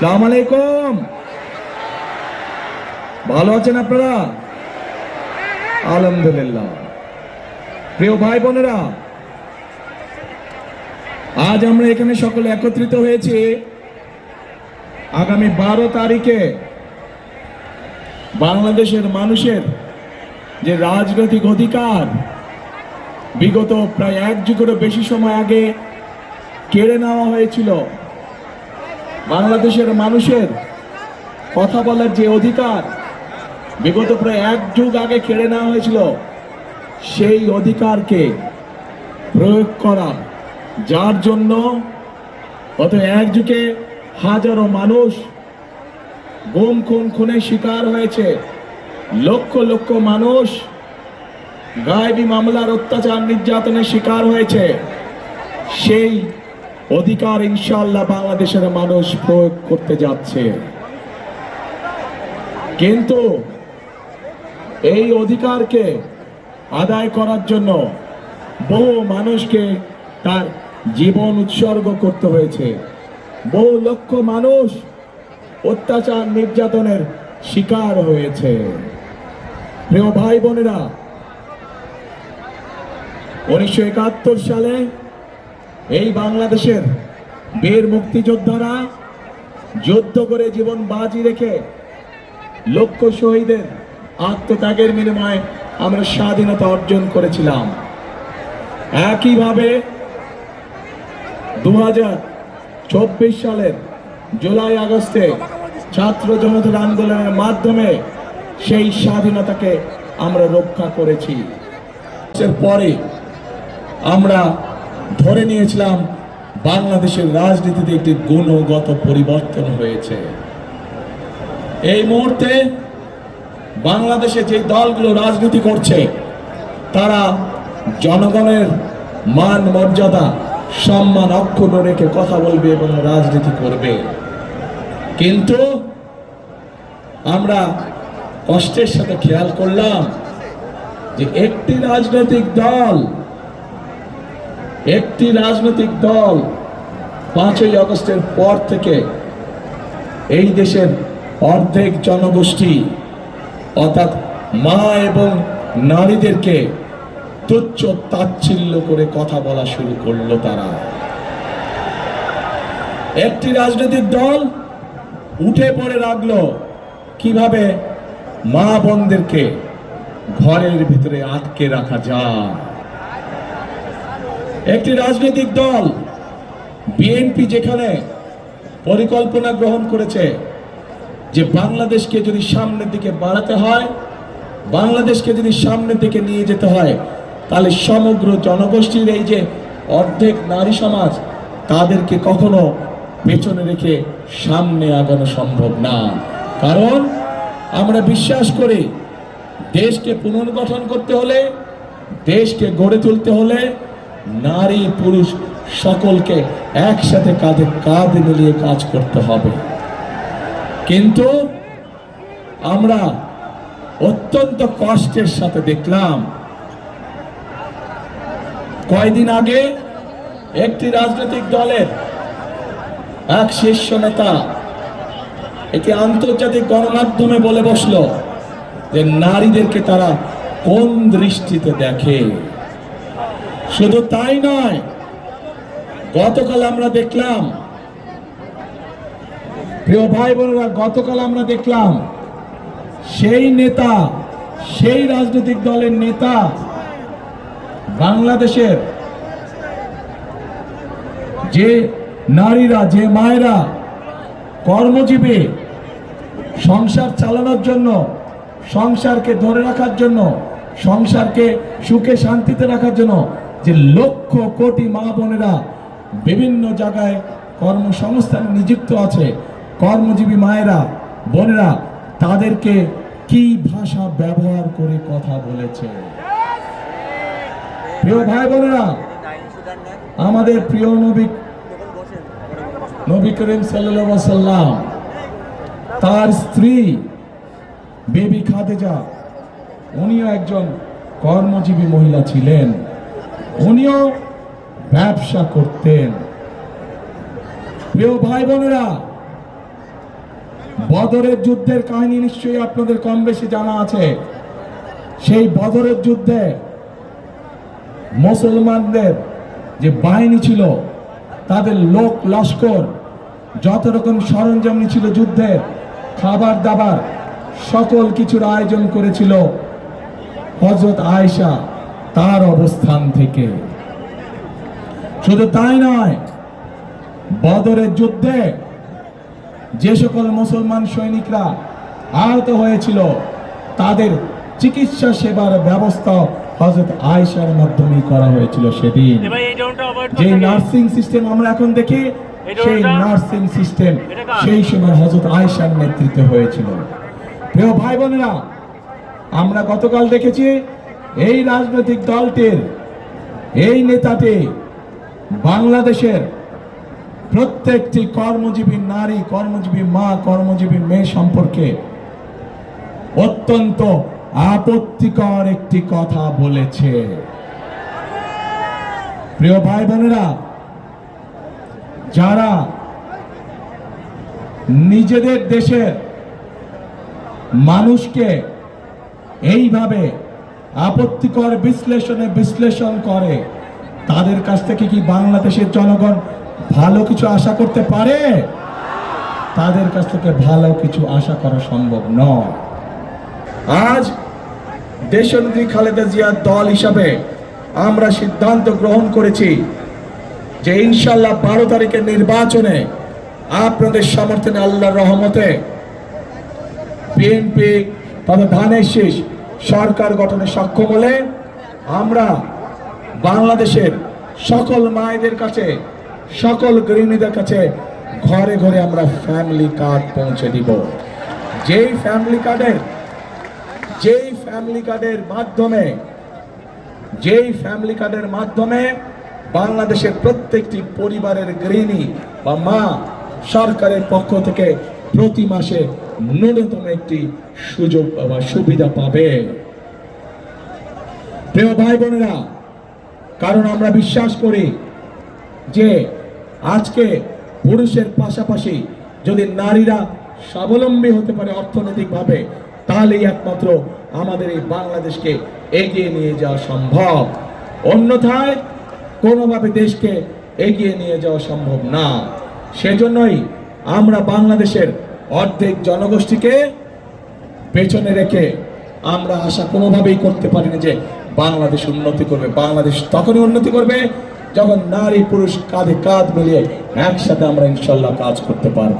সালাম আলাইকুম। ভালো আছেন আপনারা? আলহামদুলিল্লাহ। প্রিয় ভাই বোনেরা, আজ আমরা এখানে সকলে একত্রিত হয়েছি আগামী বারো তারিখে বাংলাদেশের মানুষের যে রাজনৈতিক অধিকার, বিগত প্রায় এক যুগেরও বেশি সময় আগে কেড়ে নেওয়া হয়েছিল। বাংলাদেশের মানুষের কথা বলার যে অধিকার বিগত প্রায় এক যুগ আগে কেড়ে নেওয়া হয়েছিল, সেই অধিকারকে প্রয়োগ করা, যার জন্য গত এক যুগে হাজারো মানুষ গুম, খুন, খুনের শিকার হয়েছে। লক্ষ লক্ষ মানুষ গায়েবী মামলার অত্যাচার, নির্যাতনের শিকার হয়েছে। সেই অধিকার ইনশাল্লাহ বাংলাদেশের মানুষ প্রয়োগ করতে যাচ্ছে। কিন্তু এই অধিকারকে আদায় করার জন্য বহু মানুষকে তার জীবন উৎসর্গ করতে হয়েছে। বহু লক্ষ মানুষ অত্যাচার নির্যাতনের শিকার হয়েছে। প্রিয় ভাই বোনেরা, উনিশশো একাত্তর সালে এই বাংলাদেশের বীর মুক্তিযোদ্ধারা যুদ্ধ করে জীবন বাজি রেখে লক্ষ শহীদের আত্মত্যাগের বিনিময়ে আমরা স্বাধীনতা অর্জন করেছিলাম। একইভাবে দু চব্বিশ সালের জুলাই আগস্টে ছাত্র জনতার আন্দোলনের মাধ্যমে সেই স্বাধীনতাকে আমরা রক্ষা করেছি। পরে আমরা ধরে নিয়েছিলাম, বাংলাদেশের রাজনীতিতে একটি গুণগত পরিবর্তন হয়েছে। এই মুহূর্তে বাংলাদেশে যে দলগুলো রাজনীতি করছে, তারা জনগণের মান, মর্যাদা, সম্মান, অক্ষুণ্ণ রেখে কথা বলবে এবং রাজনীতি করবে। কিন্তু আমরা কষ্টের সাথে খেয়াল করলাম যে একটি রাজনৈতিক দল একটি রাজনৈতিক দল পাঁচই আগস্টের পর থেকে এই দেশের অর্ধেক জনগোষ্ঠী, অর্থাৎ মা এবং নারীদেরকে তুচ্ছ তাচ্ছিল্য করে কথা বলা শুরু করল তারা। একটি রাজনৈতিক দল উঠে পড়ে লাগল কীভাবে মা বোনদেরকে ঘরের ভিতরে আটকে রাখা যায়। একটি রাজনৈতিক দল বিএনপি যেখানে পরিকল্পনা গ্রহণ করেছে যে বাংলাদেশকে যদি সামনের দিকে বাড়াতে হয়, বাংলাদেশকে যদি সামনের দিকে নিয়ে যেতে হয়, তাহলে সমগ্র জনগোষ্ঠীর এই যে অর্ধেক নারী সমাজ, তাদেরকে কখনো পেছনে রেখে সামনে আগানো সম্ভব না। কারণ আমরা বিশ্বাস করি, দেশকে পুনর্গঠন করতে হলে, দেশকে গড়ে তুলতে হলে নারী, পুরুষ সকলকে একসাথে কাঁধে কাঁধ মিলিয়ে কাজ করতে হবে। কিন্তু আমরা অত্যন্ত কষ্টের সাথে দেখলাম, কয়দিন আগে একটি রাজনৈতিক দলের এক শীর্ষ নেতা এটি আন্তর্জাতিক গণমাধ্যমে বলে বসল যে নারীদেরকে তারা কোন দৃষ্টিতে দেখে? শুধু তাই নয়, গতকাল আমরা দেখলাম, প্রিয় ভাই বোনেরা, গতকাল আমরা দেখলাম, সেই নেতা, সেই রাজনৈতিক দলের নেতা বাংলাদেশের যে নারীরা, যে মায়েরা কর্মজীবী, সংসার চালানোর জন্য, সংসারকে ধরে রাখার জন্য, সংসারকে সুখে শান্তিতে রাখার জন্য যে লক্ষ কোটি মা বোনেরা বিভিন্ন জায়গায় কর্মসংস্থানে নিযুক্ত আছে, কর্মজীবী মায়েরা, বোনেরা, তাদেরকে কি ভাষা ব্যবহার করে কথা বলেছে? প্রিয় ভাই বোনেরা, আমাদের প্রিয় নবী নবী করিম সাল্লাম তার স্ত্রী বেবি খাদেজা, উনিও একজন কর্মজীবী মহিলা ছিলেন। উনিও ব্যবসা করতেন। প্রিয় ভাই বোনেরা বদরের যুদ্ধের কাহিনী নিশ্চয়ই আপনাদের কম বেশি জানা আছে। সেই বদরের যুদ্ধে মুসলমানদের যে বাহিনী ছিল, তাদের লোক লস্কর, যত রকম সরঞ্জাম ছিল যুদ্ধের খাবার দাবার সকল কিছুর আয়োজন করেছিল হজরত আয়েশা। তার অবস্থান থেকে। শুধু তাই নয় বদরের যুদ্ধে যে সকল মুসলমান সৈনিকরা আহত হয়েছিল তাদের চিকিৎসা সেবার ব্যবস্থা হজরত আয়েশার মাধ্যমে করা হয়েছিল সেদিন। যে নার্সিং সিস্টেম আমরা এখন দেখি সেই নার্সিং সিস্টেম সেই সময় হজরত আয়েশার নেতৃত্বে হয়েছিল। প্রিয় ভাই বোনেরা আমরা গতকাল দেখেছি এই রাজনৈতিক দলটির, এই নেতাটি বাংলাদেশের প্রত্যেকটি কর্মজীবী নারী, কর্মজীবী মা, কর্মজীবী মেয়ে সম্পর্কে অত্যন্ত আপত্তিকর একটি কথা বলেছে। প্রিয় ভাই বোনেরা যারা নিজেদের দেশের মানুষকে এইভাবে আপত্তিকর বিশ্লেষণে বিশ্লেষণ করে। তাদের কাছ থেকে কি বাংলাদেশের জনগণ ভালো কিছু আশা করতে পারে? তাদের কাছ থেকে ভালো কিছু আশা করা সম্ভব নয়। আজ দেশনেত্রী খালেদা জিয়ার দল হিসাবে আমরা সিদ্ধান্ত গ্রহণ করেছি যে ইনশাল্লাহ বারো তারিখের নির্বাচনে আপনাদের সমর্থনে আল্লাহর রহমতে বিএনপি তথা ধানের শীষ সরকার গঠনে সক্ষম হলে আমরা বাংলাদেশের সকল মায়েদের কাছে, সকল গৃহিণীদের কাছে ঘরে ঘরে আমরা ফ্যামিলি কার্ড পৌঁছে দিব। যেই ফ্যামিলি কার্ডের যেই ফ্যামিলি কার্ডের মাধ্যমে, যেই ফ্যামিলি কার্ডের মাধ্যমে বাংলাদেশের প্রত্যেকটি পরিবারের গৃহিণী বা মা সরকারের পক্ষ থেকে প্রতি মাসে ন্যূনতম একটি সুযোগ বা সুবিধা পাবে। প্রিয় ভাই বোনেরা, কারণ আমরা বিশ্বাস করি যে আজকে পুরুষের পাশাপাশি যদি নারীরা স্বাবলম্বী হতে পারে অর্থনৈতিকভাবে, তাহলেই একমাত্র আমাদের এই বাংলাদেশকে এগিয়ে নিয়ে যাওয়া সম্ভব। অন্যথায় কোনোভাবে দেশকে এগিয়ে নিয়ে যাওয়া সম্ভব না। সেজন্যই আমরা বাংলাদেশের অর্ধেক জনগোষ্ঠীকে পেছনে রেখে আমরা আশা কোনোভাবেই করতে পারি না যে বাংলাদেশ উন্নতি করবে। বাংলাদেশ তখনই উন্নতি করবে যখন নারী পুরুষ কাঁধে কাঁধ মিলিয়ে একসাথে আমরা ইনশাল্লাহ কাজ করতে পারব।